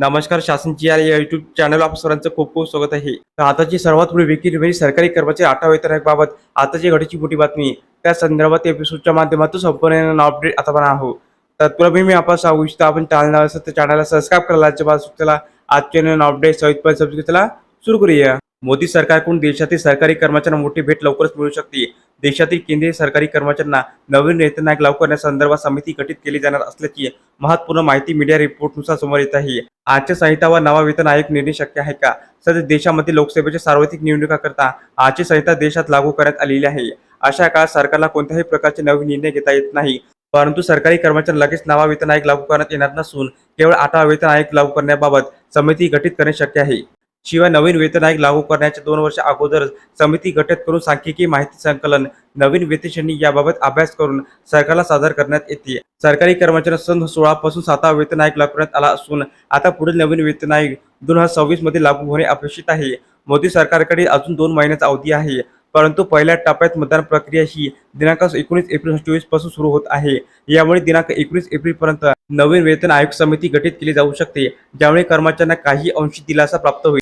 नमस्कार शासनची या YouTube channel आप सरांचं खूप खूप स्वागत आहे. तर आताची सर्वात पुढे विक्री म्हणजे सरकारी कर्मचारी आठवा वेतनाबाबत आताची घडीची मोठी बातमी. त्या संदर्भात एपिसोडच्या माध्यमातून संपूर्ण अपडेट आता पण आहो तत्पूर्वी मी आपण सांगू इच्छितो आपण चॅनल असं तर चॅनलला सबस्क्राईब करायला अजिबात त्याला आजच्या अपडेट सहित सबस्क्राईब त्याला सुरू करूया. मोदी सरकारकडून देशातील सरकारी कर्मचाऱ्यांना मोठी भेट लवकरच मिळू शकते. देशातील केंद्रीय सरकारी कर्मचाऱ्यांना नवीन वेतन आयोग लागू करण्यासंदर्भात समिती गठीत केली जाणार असल्याची महत्त्वपूर्ण माहिती मीडिया रिपोर्टनुसार समोर येत आहे. आजच्या संहिता व नवा वेतन आयोग निर्णय शक्य आहे का? सध्या देशामध्ये लोकसभेच्या सार्वत्रिक निवडणुका करता आजची संहिता देशात लागू करण्यात आलेली आहे. अशा काळात सरकारला कोणत्याही प्रकारचे नवीन निर्णय घेता येत नाही. परंतु सरकारी कर्मचारी लगेच नवा वेतन आयोग लागू करण्यात येणार नसून केवळ आठवा वेतन आयोग लागू करण्याबाबत समिती गठीत करणे शक्य आहे. शिवाय नवीन वेतन आयोग लागू करण्याच्या दोन वर्ष अगोदर समिती गठीत करून सांख्यिकी माहिती संकलन नवीन वेतनश्रेणी याबाबत अभ्यास करून सरकारला सादर करण्यात येते. सरकारी कर्मचाऱ्यांना सन सोळा पासून सातवा वेतन आयोग लागू करण्यात आला असून आता पुढील नवीन वेतन आयोग दोन हजार सव्वीसमध्ये लागू होणे अपेक्षित आहे. मोदी सरकारकडे अजून दोन महिन्याचा अवधी आहे परंतु पहिल्या टप्प्यात मतदान प्रक्रिया ही दिनांक एकोणीस एप्रिल चोवीसपासून सुरू होत आहे. यामुळे दिनांक एकोणीस एप्रिल पर्यंत नवीन वेतन आयोग समिती गठीत केली जाऊ शकते ज्यामुळे कर्मचाऱ्यांना काही अंशी दिलासा प्राप्त होईल.